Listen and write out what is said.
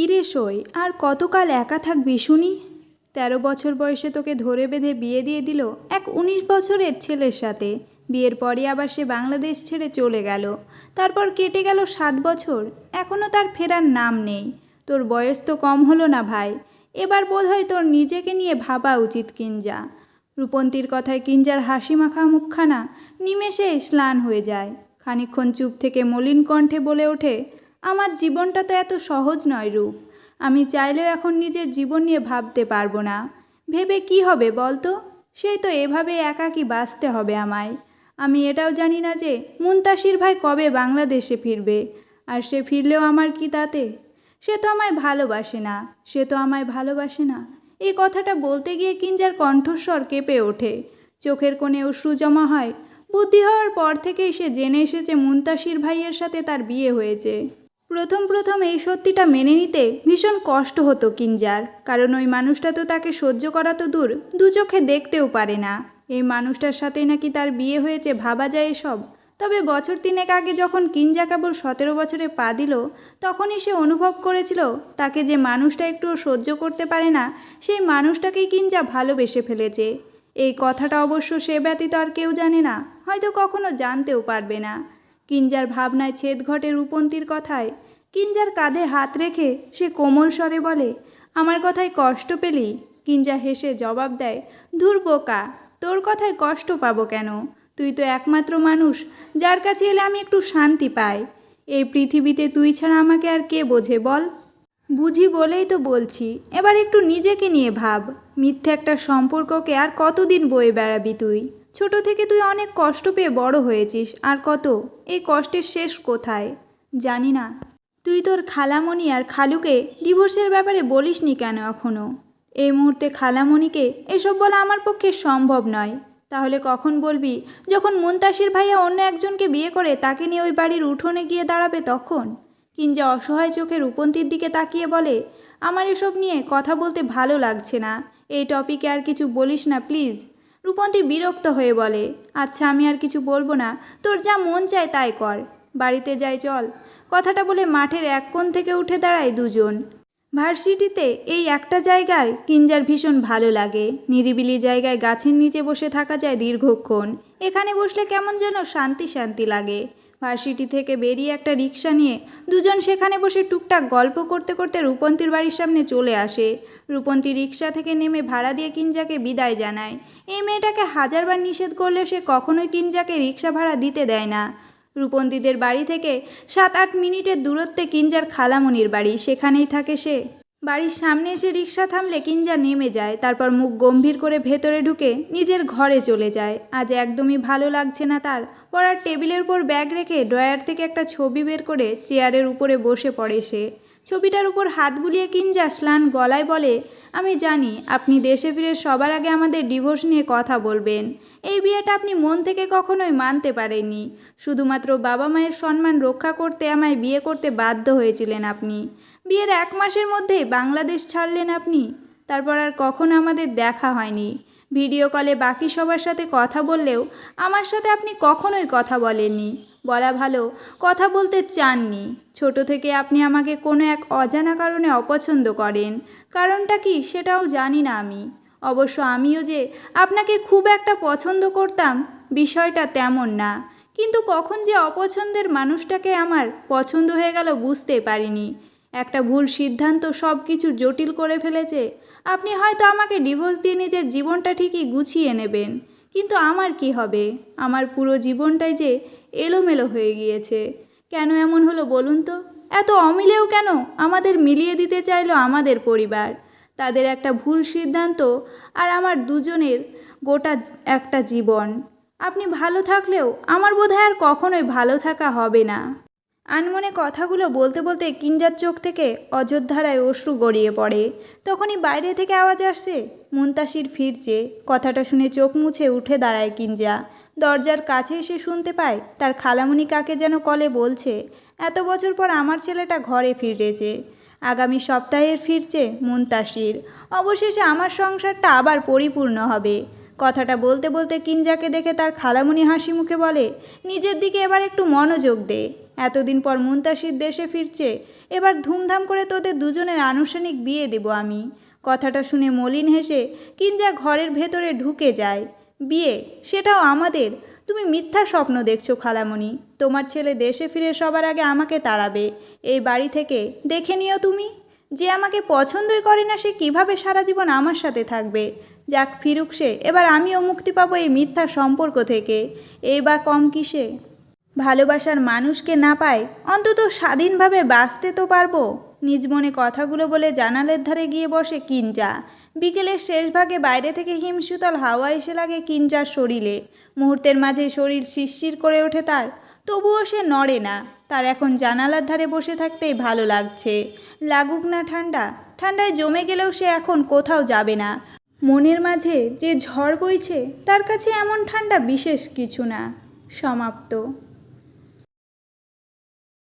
কিরে সই, আর কতকাল একা থাকবি শুনি? তেরো বছর বয়সে তোকে ধরে বেঁধে বিয়ে দিয়ে দিল এক উনিশ বছরের ছেলের সাথে। বিয়ের পরে আবার সে বাংলাদেশ ছেড়ে চলে গেল। তারপর কেটে গেল সাত বছর এখনও তার ফেরার নাম নেই। তোর বয়স তো কম হলো না ভাই, এবার বোধহয় তোর নিজেকে নিয়ে ভাবা উচিত কিঞ্জা রূপন্তীর কথায় কিঞ্জার হাসি মাখা মুখখানা নিমেষে স্নান হয়ে যায়। খানিকক্ষণ চুপ থেকে মলিন কণ্ঠে বলে ওঠে আমার জীবনটা তো এত সহজ নয়, রূপ। আমি চাইলেও এখন নিজের জীবন নিয়ে ভাবতে পারব না। ভেবে কি হবে বলতো সেই তো এভাবে একাকী বাঁচতে হবে আমায়। আমি এটাও জানি না যে মুনতাসির ভাই কবে বাংলাদেশে ফিরবে। আর সে ফিরলেও আমার কি তাতে? সে তো আমায় ভালোবাসে না। সে তো আমায় ভালোবাসে না। এই কথাটা বলতে গিয়ে কিঞ্জার কণ্ঠস্বর কেঁপে ওঠে। চোখের কোণে অশ্রু জমা হয়। বুদ্ধি হওয়ার পর থেকেই সে জেনে এসেছে মুনতাসির ভাইয়ের সাথে তার বিয়ে হয়েছে। প্রথম প্রথম এই সত্যিটা মেনে নিতে ভীষণ কষ্ট হতো কিঞ্জার। কারণ ওই মানুষটা তো তাকে সহ্য করা তো দূর, দু চোখে দেখতেও পারে না। এই মানুষটার সাথেই নাকি তার বিয়ে হয়েছে ভাবা যায় এসব। তবে বছর তিনেক আগে যখন কিঞ্জা কেবল সতেরো বছরে পা দিল, তখনই সে অনুভব করেছিল তাকে যে মানুষটা একটুও সহ্য করতে পারে না, সেই মানুষটাকেই কিঞ্জা ভালোবেসে ফেলেছে। এই কথাটা অবশ্য সে ব্যতীত আর কেউ জানে না, হয়তো কখনো জানতেও পারবে না। কিঞ্জার ভাবনায় ছেদ ঘটে রূপন্তীর কথায়। কিঞ্জার কাঁধে হাত রেখে সে কোমল স্বরে বলে, আমার কথায় কষ্ট পেলি? কিঞ্জা হেসে জবাব দেয়, ধুর বোকা, তোর কথায় কষ্ট পাবো কেন? তুই তো একমাত্র মানুষ, যার কাছে এলে আমি একটু শান্তি পাই। এই পৃথিবীতে তুই ছাড়া আমাকে আর কে বোঝে বল? বুঝি বলেই তো বলছি, এবার একটু নিজেকে নিয়ে ভাব। মিথ্যে একটা সম্পর্ককে আর কতদিন বয়ে বেড়াবি তুই? ছোট থেকে তুই অনেক কষ্ট পেয়ে বড় হয়েছিস, আর কত? এই কষ্টের শেষ কোথায়? জানি না। তুই তোর খালামণি আর খালুকে ডিভোর্সের ব্যাপারে বলিসনি কেন এখনও এই মুহূর্তে খালামণিকে এসব বলা আমার পক্ষে সম্ভব নয়। তাহলে কখন বলবি যখন মুনতাসির ভাইয়া অন্য একজনকে বিয়ে করে তাকে নিয়ে ওই বাড়ির উঠোনে গিয়ে দাঁড়াবে তখন? কিঞ্জা অসহায় চোখে রূপন্তীর দিকে তাকিয়ে বলে, আমার এসব নিয়ে কথা বলতে ভালো লাগছে না। এই টপিকে আর কিছু বলিস না প্লিজ রূপন্তী বিরক্ত হয়ে বলে আচ্ছা আমি আর কিছু বলব না। তোর যা মন চায় তাই কর। বাড়িতে যাই, চল। কথাটা বলে মাঠের এক কোণ থেকে উঠে দাঁড়ায় দুজন। ভার্সিটিতে এই একটা জায়গার কিঞ্জার ভীষণ ভালো লাগে। নিরিবিলি জায়গায় গাছের নিচে বসে থাকা যায় দীর্ঘক্ষণ। এখানে বসলে কেমন যেন শান্তি শান্তি লাগে। ভার্সিটি থেকে বেরিয়ে একটা রিক্সা নিয়ে দুজন সেখানে বসে টুকটাক গল্প করতে করতে রূপন্তীর বাড়ির সামনে চলে আসে। রূপন্তী রিক্সা থেকে নেমে ভাড়া দিয়ে কিঞ্জাকে বিদায় জানায়। এই মেয়েটাকে হাজারবার নিষেধ করলেও সে কখনোই কিঞ্জাকে রিক্সা ভাড়া দিতে দেয় না। রূপন্তীদের বাড়ি থেকে সাত আট মিনিটের দূরত্বে কিঞ্জার খালামনির বাড়ি, সেখানেই থাকে সে। বাড়ির সামনে এসে রিক্সা থামলে কিঞ্জা নেমে যায়, তারপর মুখ গম্ভীর করে ভেতরে ঢুকে নিজের ঘরে চলে যায়। আজ একদমই ভালো লাগছে না তার। পড়ার টেবিলের উপর ব্যাগ রেখে ড্রয়ার থেকে একটা ছবি বের করে চেয়ারের উপরে বসে পড়ে সে। ছবিটার উপর হাত বুলিয়ে কিঞ্জা স্লান গলায় বলে, আমি জানি আপনি দেশে ফিরে সবার আগে আমাদের ডিভোর্স নিয়ে কথা বলবেন। এই বিয়েটা আপনি মন থেকে কখনোই মানতে পারেননি। শুধুমাত্র বাবা মায়ের সম্মান রক্ষা করতে আমায় বিয়ে করতে বাধ্য হয়েছিলেন আপনি। বিয়ের এক মাসের মধ্যেই বাংলাদেশ ছাড়লেন আপনি। তারপর আর কখনো আমাদের দেখা হয়নি। ভিডিও কলে বাকি সবার সাথে কথা বললেও আমার সাথে আপনি কখনোই কথা বলেননি। বলা ভালো। কথা বলতে চাননি। ছোট থেকে আপনি আমাকে কোনো এক অজানা কারণে অপছন্দ করেন। কারণটা কি সেটাও জানি না আমি। অবশ্য আমিও যে আপনাকে খুব একটা পছন্দ করতাম, বিষয়টা তেমন না। কিন্তু কখন যে অপছন্দের মানুষটাকে আমার পছন্দ হয়ে গেল বুঝতে পারিনি। একটা ভুল সিদ্ধান্ত সব কিছু জটিল করে ফেলেছে। আপনি হয়তো আমাকে ডিভোর্স দিয়ে নিজের জীবনটা ঠিকই গুছিয়ে নেবেন। কিন্তু আমার কি হবে? আমার পুরো জীবনটাই যে এলোমেলো হয়ে গিয়েছে। কেন এমন হলো বলুন তো? এত অমিলেও কেন? আমাদের মিলিয়ে দিতে চাইলো আমাদের পরিবার। তাদের একটা ভুল সিদ্ধান্ত আর আমার দুজনের গোটা একটা জীবন। আপনি ভালো থাকলেও আমার বোধহয় আর কখনোই ভালো থাকা হবে না। আনমনে কথাগুলো বলতে বলতে কিঞ্জার চোখ থেকে অযোধ্যারায় অশ্রু গড়িয়ে পড়ে। তখনই বাইরে থেকে আওয়াজ আসছে মুনতাসির ফিরছে। কথাটা শুনে চোখ মুছে উঠে দাঁড়ায় কিঞ্জা। দরজার কাছে এসে শুনতে পায়, তার খালামুনি কাকে যেন কলে বলছে, এত বছর পর আমার ছেলেটা ঘরে ফিরেছে। আগামী সপ্তাহের ফিরছে মুনতাসির। অবশেষে আমার সংসারটা আবার পরিপূর্ণ হবে। কথাটা বলতে বলতে কিঞ্জাকে দেখে তার খালামুনি হাসি মুখে বলে, নিজের দিকে এবার একটু মনোযোগ দে। এতদিন পর মুন্তাসির দেশে ফিরছে, এবার ধুমধাম করে তোদের দুজনের আনুষ্ঠানিক বিয়ে দেব আমি। কথাটা শুনে মলিন হেসে কিঞ্জা ঘরের ভেতরে ঢুকে যায়। বিয়ে? সেটাও আমাদের। তুমি মিথ্যা স্বপ্ন দেখছ, খালামণি। তোমার ছেলে দেশে ফিরে সবার আগে আমাকে তাড়াবে। এই বাড়ি থেকে দেখে নিও তুমি। যে আমাকে পছন্দই করে না, সে কীভাবে সারা জীবন আমার সাথে থাকবে? যাক ফিরুক সে, এবার আমিও মুক্তি পাবো এই মিথ্যা সম্পর্ক থেকে। এই বা কম কিসে? ভালোবাসার মানুষকে না পায় অন্তত স্বাধীনভাবে বাঁচতে তো পারব। নিজ মনে কথাগুলো বলে জানালের ধারে গিয়ে বসে কিঞ্জা। বিকেলের শেষ ভাগে বাইরে থেকে হিমশীতল হাওয়া এসে লাগে কিঞ্জার শরীরে। মুহূর্তের মাঝে শরীর শিরশির করে ওঠে তার, তবুও সে নড়ে না। তার এখন জানালার ধারে বসে থাকতেই ভালো লাগছে। লাগুক না ঠান্ডা, ঠান্ডায় জমে গেলেও সে এখন কোথাও যাবে না। মনের মাঝে যে ঝড় বইছে, তার কাছে এমন ঠান্ডা বিশেষ কিছু না। সমাপ্ত।